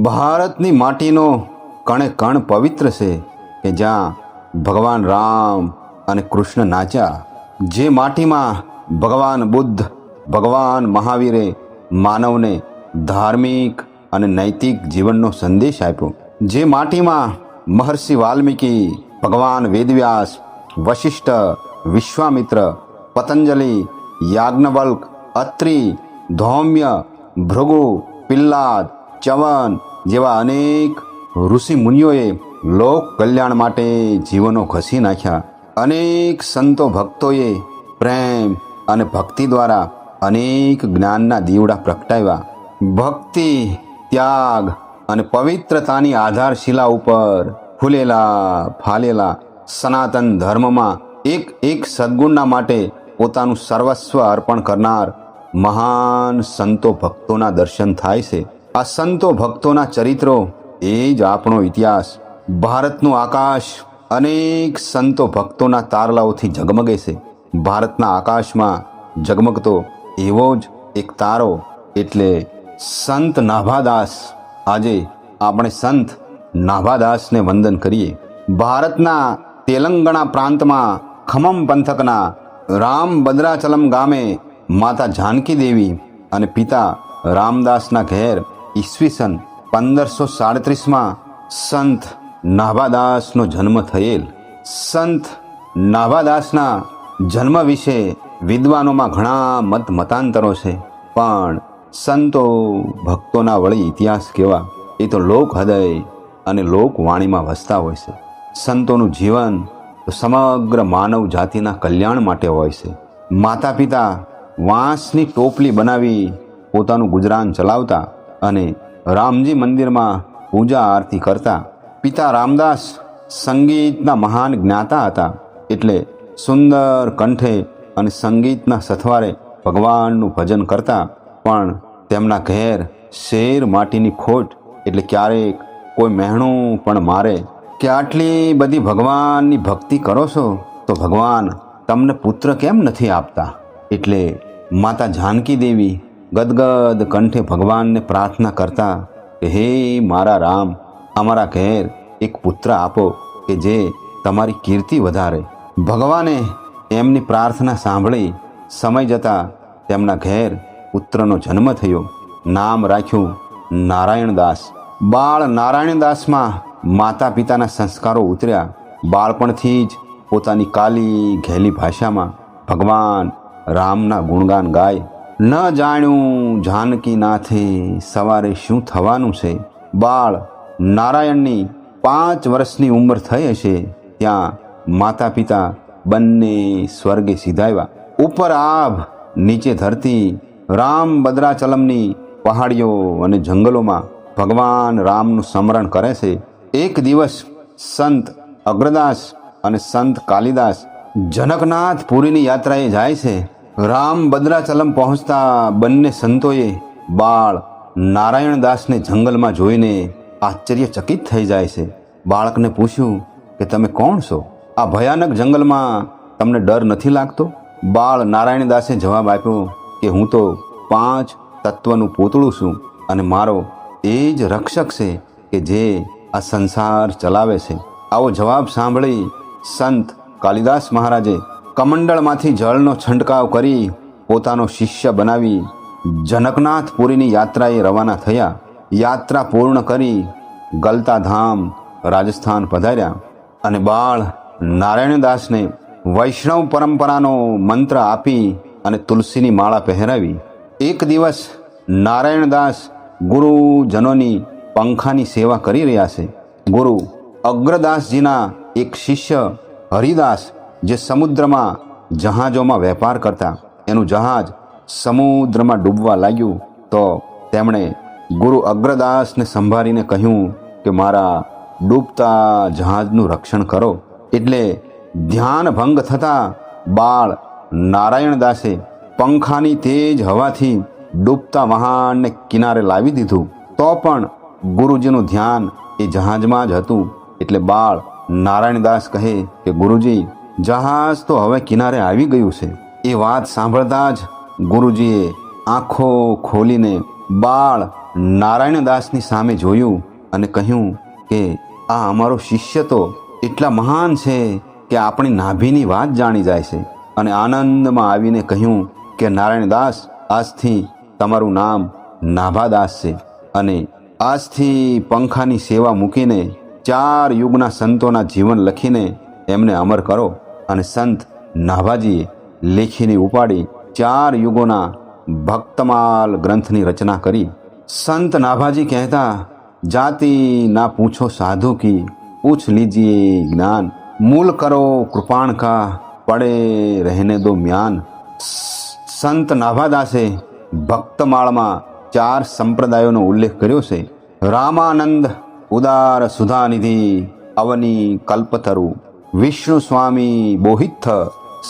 ભારતની માટીનો કણે કણ પવિત્ર છે કે જ્યાં ભગવાન રામ અને કૃષ્ણ નાચ્યા જે માટીમાં ભગવાન બુદ્ધ, ભગવાન મહાવીરે માનવને ધાર્મિક અને નૈતિક જીવનનો સંદેશ આપ્યો. જે માટીમાં મહર્ષિ વાલ્મીકી, ભગવાન વેદવ્યાસ, વશિષ્ઠ, વિશ્વામિત્ર, પતંજલિ, યાજ્ઞવલ્ક, અત્રિ, ધૌમ્ય, ભૃગુ, પિલ્લાદ ચવન જેવા અનેક ઋષિ મુનિઓએ લોક કલ્યાણ માટે જીવનો ઘસી નાખ્યા. અનેક સંતો ભક્તોએ પ્રેમ અને ભક્તિ દ્વારા અનેક જ્ઞાનના દીવડા પ્રગટાવ્યા. ભક્તિ, ત્યાગ અને પવિત્રતાની આધારશિલા ઉપર ફૂલેલા, ફાલેલા સનાતન ધર્મમાં એક એક સદ્ગુણના માટે પોતાનું સર્વસ્વ અર્પણ કરનાર મહાન સંતો ભક્તોના દર્શન થાય છે. આ સંતો ભક્તોના ચરિત્રો એ જ આપણો ઇતિહાસ. ભારતનું આકાશ અનેક સંતો ભક્તોના તારલાઓથી ઝગમગે છે. ભારતના આકાશમાં ઝગમગતો એવો જ એક તારો એટલે સંત નાભાદાસ. આજે આપણે સંત નાભાદાસને વંદન કરીએ. ભારતના તેલંગણા પ્રાંતમાં ખમમ પંથકના રામ ભદ્રાચલમ ગામે માતા જાનકી દેવી અને પિતા રામદાસના ઘેર ઈસવીસન પંદરસો સાડત્રીસમાં સંત નાભાદાસનો જન્મ થયેલ. સંત નાભાદાસના જન્મ વિશે વિદ્વાનોમાં ઘણા મત મતાંતરો છે, પણ સંતો ભક્તોના વળી ઇતિહાસ કેવા? એ તો લોક હૃદય અને લોકવાણીમાં વસતા હોય છે. સંતોનું જીવન સમગ્ર માનવ જાતિના કલ્યાણ માટે હોય છે. માતા પિતા વાંસની ટોપલી બનાવી પોતાનું ગુજરાન ચલાવતા અને રામજી મંદિરમાં પૂજા આરતી કરતા પિતા રામદાસ સંગીતના મહાન જ્ઞાતા હતા. એટલે સુંદર કંઠે અને સંગીતના સથવારે ભગવાનનું ભજન કરતા, પણ તેમના ઘેર શેર માટીની ખોટ એટલે ક્યારેક કોઈ મહેણું પણ મારે. કે આટલી બધી ભગવાનની ભક્તિ કરો છો? તો ભગવાન તમને પુત્ર કેમ નથી આપતા? એટલે માતા જાનકી દેવી ગદગદ કંઠે ભગવાનને પ્રાર્થના કરતા કે, હે મારા રામ, અમારા ઘેર એક પુત્ર આપો કે જે તમારી કીર્તિ વધારે. ભગવાને એમની પ્રાર્થના સાંભળી સમય જતાં તેમના ઘેર પુત્રનો જન્મ થયો. નામ રાખ્યું નારાયણદાસ. બાળ નારાયણદાસમાં માતા પિતાના સંસ્કારો ઉતર્યા. બાળપણથી જ પોતાની કાલી ઘેલી ભાષામાં ભગવાન રામના ગુણગાન ગાય. ન જાણ્યું જાનકી નાથે સવારે શું થવાનું છે? બાળ નારાયણની પાંચ વર્ષની ઉંમર થઈ હશે ત્યાં માતા પિતા બંને સ્વર્ગે સીધાવ્યા ઉપર આભ, નીચે ધરતી, રામ ભદ્રાચલમની પહાડીઓ અને જંગલોમાં ભગવાન રામનું સ્મરણ કરે છે. એક દિવસ સંત અગ્રદાસ અને સંત કાલિદાસ જનકનાથ પુરીની યાત્રાએ જાય છે. રામ ભદ્રાચલમ પહોંચતા બંને સંતોએ બાળ નારાયણદાસને જંગલમાં જોઈને આશ્ચર્યચકિત થઈ જાય છે. બાળકને પૂછ્યું કે, તમે કોણ છો? આ ભયાનક જંગલમાં તમને ડર નથી લાગતો? બાળ નારાયણદાસે જવાબ આપ્યો કે, હું તો પાંચ તત્વનું પૂતળું છું અને મારો એ જ રક્ષક છે કે જે આ સંસાર ચલાવે છે. આવો જવાબ સાંભળી સંત કાલિદાસ મહારાજે કમંડળમાંથી જળનો છંટકાવ કરી પોતાનો શિષ્ય બનાવી જનકનાથપુરીની યાત્રાએ રવાના થયા. યાત્રા પૂર્ણ કરી ગલતાધામ રાજસ્થાન પધાર્યા અને બાળ નારાયણદાસને વૈષ્ણવ પરંપરાનો મંત્ર આપી અને તુલસીની માળા પહેરાવી. એક દિવસ નારાયણદાસ ગુરુજનોની પંખાની સેવા કરી રહ્યા છે. ગુરુ અગ્રદાસજીના એક શિષ્ય હરિદાસ જે સમુદ્રમાં જહાજોમાં વેપાર કરતા, એનું જહાજ સમુદ્રમાં ડૂબવા લાગ્યું, તો તેમણે ગુરુ અગ્રદાસને સંભાળીને કહ્યું કે, મારા ડૂબતા જહાજનું રક્ષણ કરો. એટલે ધ્યાન ભંગ થતાં બાળ નારાયણદાસે પંખાની તેજ હવાથી ડૂબતા વહાણને કિનારે લાવી દીધું. તો પણ ગુરુજીનું ધ્યાન એ જહાજમાં જ હતું. એટલે બાળ નારાયણદાસ કહે કે, ગુરુજી જહાજ તો હવે કિનારે આવી ગયું છે. એ વાત સાંભળતા જ ગુરુજીએ આંખો ખોલીને બાળ નારાયણદાસની સામે જોયું અને કહ્યું કે, આ અમારો શિષ્ય તો એટલા મહાન છે કે આપણી નાભીની વાત જાણી જાય છે. અને આનંદમાં આવીને કહ્યું કે, નારાયણદાસ, આજથી તમારું નામ નાભાદાસ છે. અને આજથી પંખાની સેવા મૂકીને ચાર યુગના સંતોના જીવન લખીને એમને અમર કરો અને સંત નાભાજીએ લેખીને ઉપાડી ચાર યુગોના ભક્તમાલ ગ્રંથની રચના કરી. સંત નાભાજી કહેતા, જાતિ ના પૂછો સાધુ કી, પૂછ લીજીએ જ્ઞાન. મૂલ કરો કૃપાણ કા, પડે રહેને દો મ્યાન. સંત નાભાદાસે ભક્તમાળમાં ચાર સંપ્રદાયોનો ઉલ્લેખ કર્યો છે. રામાનંદ, ઉદાર સુધાનિધિ, અવની કલ્પતરુ. વિષ્ણુ સ્વામી બોહિથ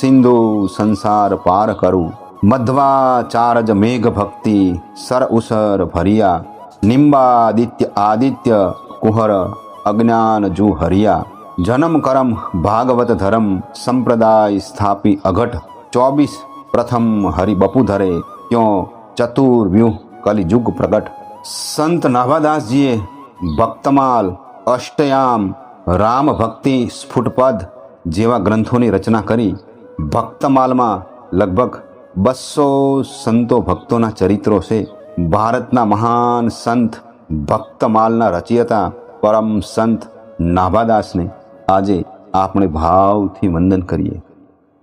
સિંધુ સંસાર પાર કરું. મધ્વાચારજ મેઘ ભક્તિ સર ઉસર ભરિયા. નિંબાદિત્ય આદિત્ય કુહર અજ્ઞાન જુ હરિયા. જનમ કરમ ભાગવત ધરમ સંપ્રદાય સ્થાપી અઘટ. ચોવીસ પ્રથમ હરિ બપુ ધરે ત્યો ચતુર્વ્યુહ કલિયુગ પ્રગટ. સંત નાભાદાસજીએ ભક્તમાલ અષ્ટયામ રામ ભક્તિ સ્ફુટપદ જેવા ગ્રંથોની રચના કરી ભક્તમાલમાં લગભગ બસો સંતો ભક્તોના ચરિત્રો છે. ભારતના મહાન સંત ભક્તમાલના રચયતા પરમ સંત નાભાદાસને. આજે આપણે ભાવથી વંદન કરીએ.